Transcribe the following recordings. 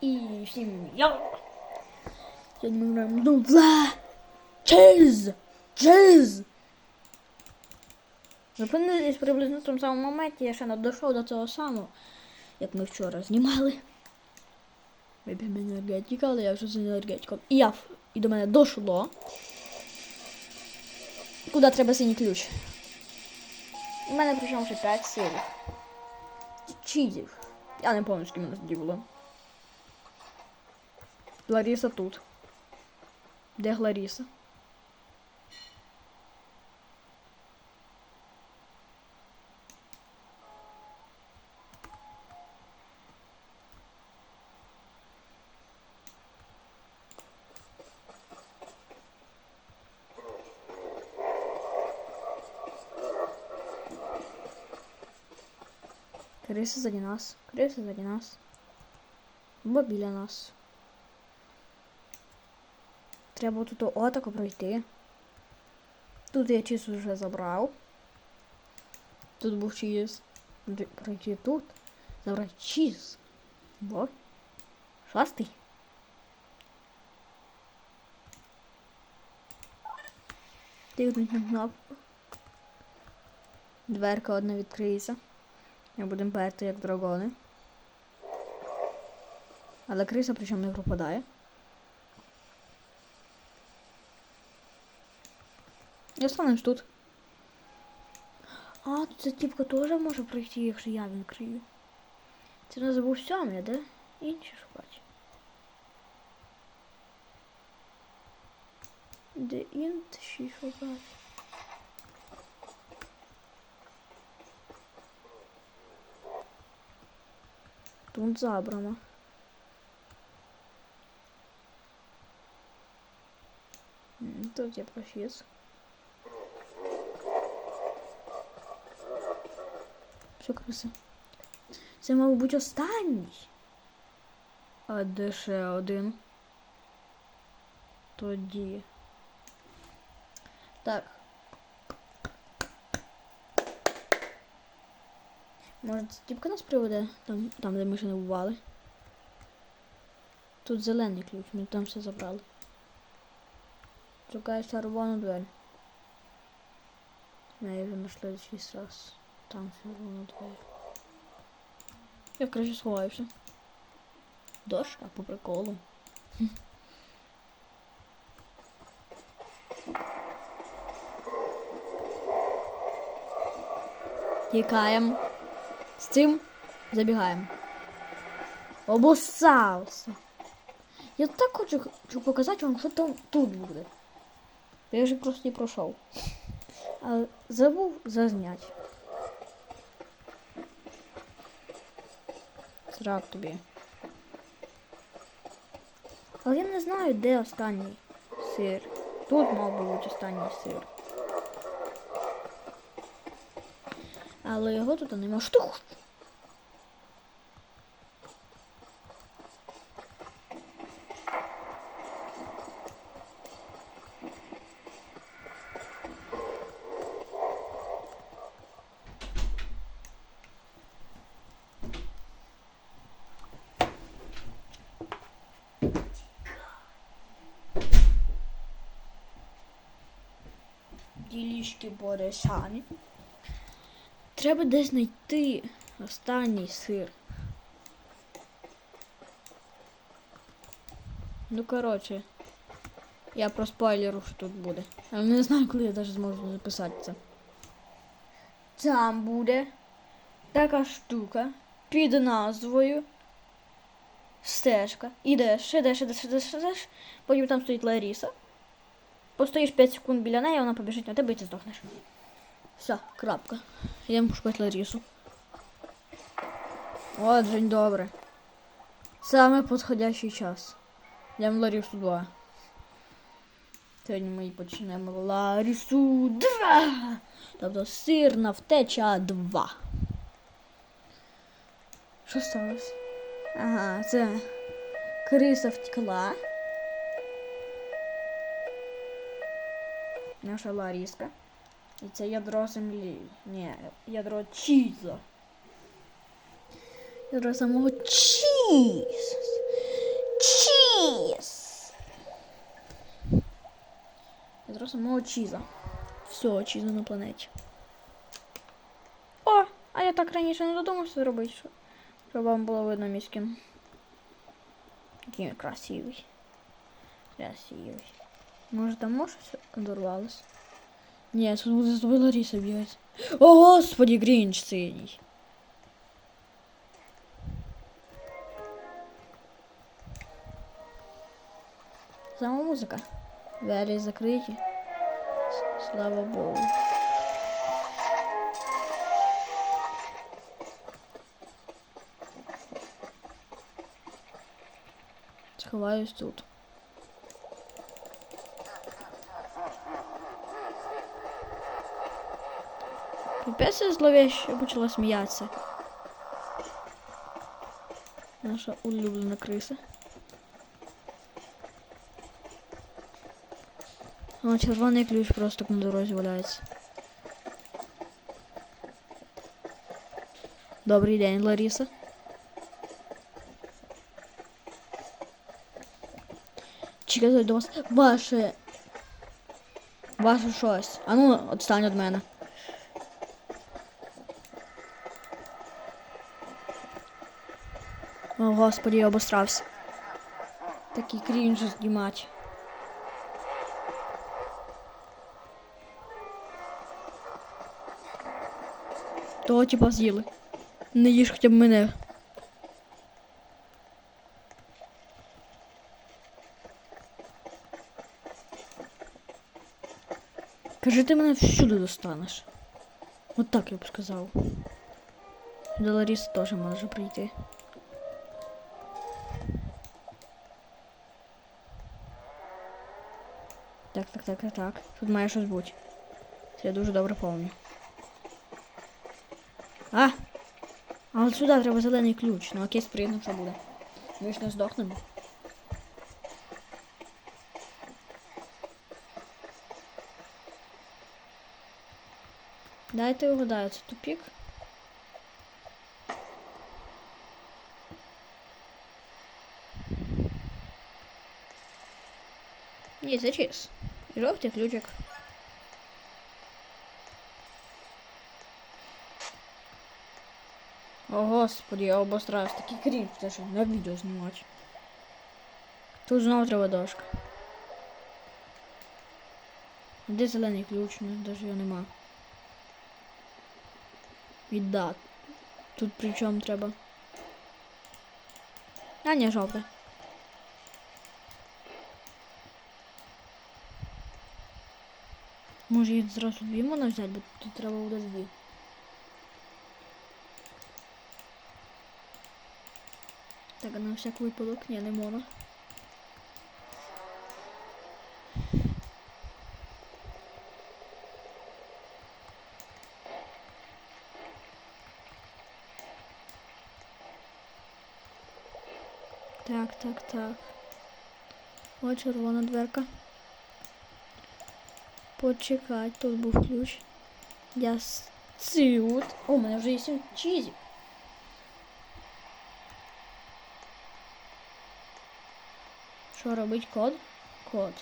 І всім я. Сьогодні ми граємо ну, в Чиз! Чиз! Зупинились приблизно в тому самому моменті, я ще не дійшов до цього самого, як ми вчора знімали. Вип'ємо енергетика, але я вже з енергетиком. І я і до мене дошло. Куди треба синій ключ? У мене причому ще 5 силів. Чизів. Я не пам'ятаю, скільки мене тоді було. Ларіса тут. Де Ларіса? Криса сзади нас. Криса сзади нас. Треба тут отако пройти. Тут я чіз вже забрав. Тут був чіз. Д- Пройти тут. Забрати чіз. Бо. Шостий. Тикнуть на кнопку. Дверка одна відкриється. Ми будемо перти як драгони. Але криса причому не пропадає. Останемось тут. А, тут ця тіпка теж може пройти, якщо я відкрию. Це не забув сьомий, де? Інші шукати. Де інші шукати? Тут забрано. Тут є профіс. Що криси? Це, мав бути останній. А де ще один? Тоді. Так. Може, тіпка нас приведе там, там, де ми ще не бували. Тут зелений ключ, ми там все забрали. Шукаю червону двері. Ми вже знайшли шість раз. Там червона двері. Я краще сховаюся. Дошка по приколу. Тікаємо. З цим забігаємо. Обоссався. Я так хочу, хочу показати вам, що там тут буде. Я вже просто не пройшов. А забув зазняти. Срак тобі. Але я не знаю, де останній сир. Тут мав би бути останній сир. Але його тут нема. Що? Ділішки боришані. Треба десь знайти останній сир. Ну, коротше, я проспойлеру, що тут буде. Але не знаю, коли я навіть зможу записати це. Там буде така штука під назвою стежка. Ідеш, ідеш, ідеш, ідеш, ідеш. Потім там стоїть Ларіса. Постоїш 5 секунд біля неї, вона побіжить на тебе і ти здохнеш. Все, крапка. Йдемо шукати Ларісу. От, Жень, добре. Саме підходящий час. Йдемо Ларісу 2. Сьогодні ми почнемо Ларісу 2. Тобто сирна втеча 2. Що сталося? Ага, це криса втекла. наша Ларіска. І це ядро землі. Ні, ядро чіза. Ядро самого чіз. Чіз. Ядро самого чіза. Всього чіза на планеті. О! А я так раніше не додумався зробити, що щоб вам було видно міським. Який красивий. Красивий. Може там може щось одорвалось? Ні, тут буде з тобою Ларіса бігати. О, господі, Грінч синій. Сама музика. Двері закриті. С- Слава Богу. Сховаюсь тут. Пипець я зловіще почала сміятися. Наша улюблена криса. О, червоний ключ просто на дорозі валяється. Добрий день, Ларіса. Чекайте до вас. Ваше. Ваше щось. А ну, відстань від мене. О, господи, я обосрався. Такий крінж знімати. Того типа з'їли. Не їж хоча б мене. Кажи, ти мене всюди достанеш. От так я б сказав. До Ларіси теж може прийти. Так, так, так, так, так. Тут має щось бути. Це я дуже добре пам'ятаю. А! А от сюди треба зелений ключ. Ну окей, спригнув, що буде. Ми ж не здохнемо. Дайте угадаю, це тупік. Ні, це чиз. І жовтий ключик. О, господи, я обостраюсь. Такий крінж даже на відео знімати. Тут знову треба дошка. Де зелений ключ? Ну, даже його нема. Відда. Тут при чому треба? А, ні, жовте. Може їх зразу дві можна взяти, бо тут треба буде дві. Так, а на всяк випадок, ні, не можна. Так, так, так. О, червона дверка. Почекай, тут був ключ. Я цют. О, у мене вже є сім чізів. Що робить код? Код.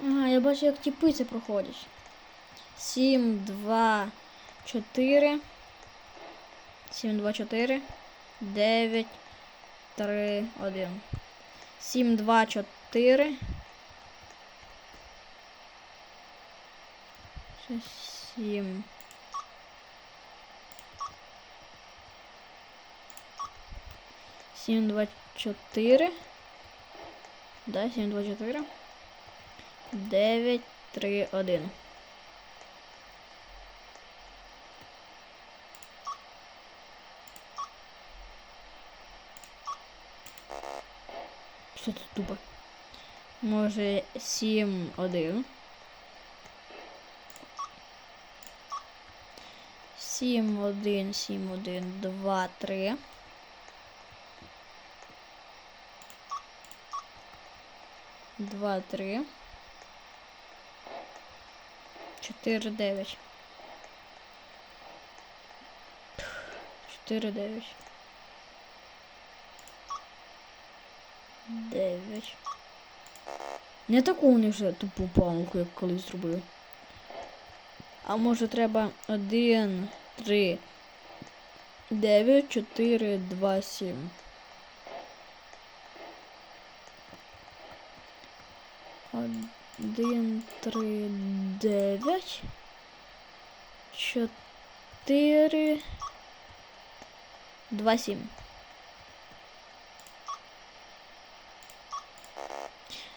Ага, я бачу, як тіпи це проходять. 7, 2, 4. 7, 2, 4. 9, 3, 1. 7, 2, 4. 7. Сім, два, чотири. Да, сім, два, чотири. Дев'ять, три, один. Що тупо? Може, сім, один. Сім, один, сім, один, два, три. Два, три. Чотири, дев'ять. Чотири, дев'ять. Дев'ять. Не таку вони вже тупу помилку, як колись зробили. А може треба 1, 3, 9, 4, 2, 7. Один, три, дев'ять, чотири, два, сім.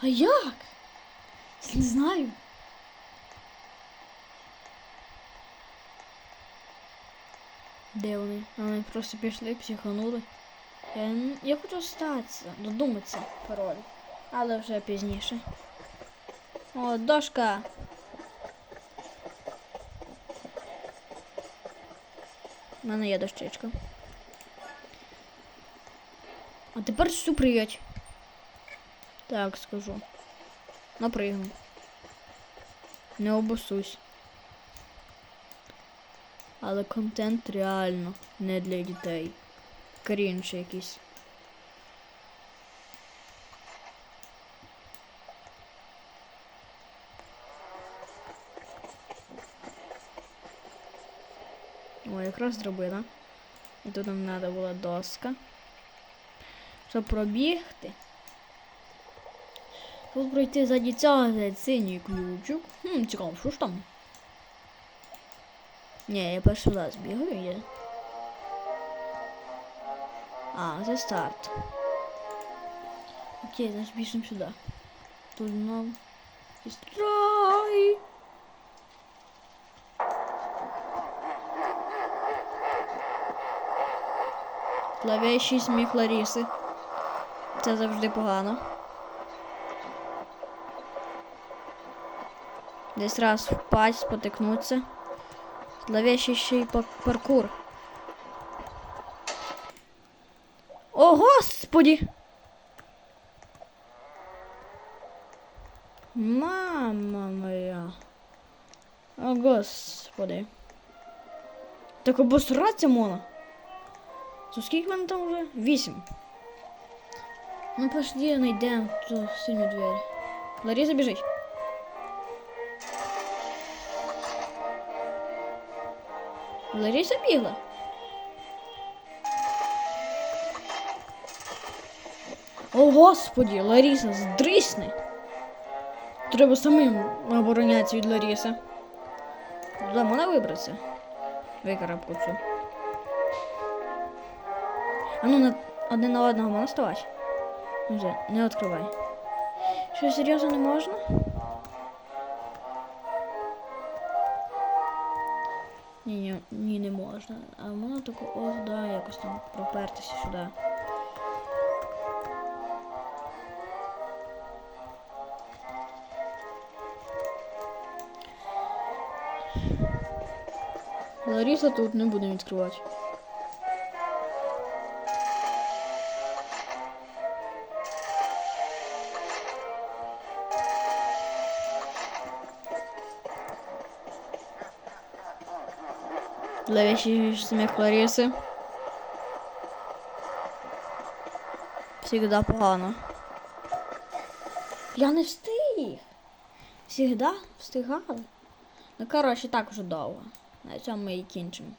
А як? Не знаю. Де вони? Вони просто пішли, психанули. Я, я хочу остатися, додуматися пароль. Але вже пізніше. О, дошка. У мене є дощечка. А тепер всю приять. Так скажу. Напригну. Не обосусь. Але контент реально не для дітей. Крінж якийсь. О, якраз драбина. І тут нам треба була доска. Щоб пробігти. Тут пройти цього взяти синій ключик. Хм, цікаво, що ж там? Ні, я перший раз бігаю, є. А, це старт. Окей, значить біжимо сюди. Тут нам строй. Лавящий сміх Ларіси. Це завжди погано. Десь раз впасть, спотикнуться. Зловещий паркур. О, господі! Мама моя. О, господи. Так обосратися можна. То скільки мене там вже? Вісім. Ну пошли, знайдемо ту синю двері. Ларіса біжить. Лариса бігла. О, господі, Ларіса, здрисни. Треба самим оборонятися від Ларіси. Туди можна вибратися? Викарабку цю. А ну один на одного можна ставати? Не відкривай. Що, серйозно не можна? Ні, ні, ні, не можна. А можна таку ось, да, якось там пропертися сюди. Ларіса тут не буде відкривати. Левящий сміх Лариси. Всегда погано. Я не встиг. Всегда встигали. Ну, коротше, так уже довго. На цьому ми і кінчимо.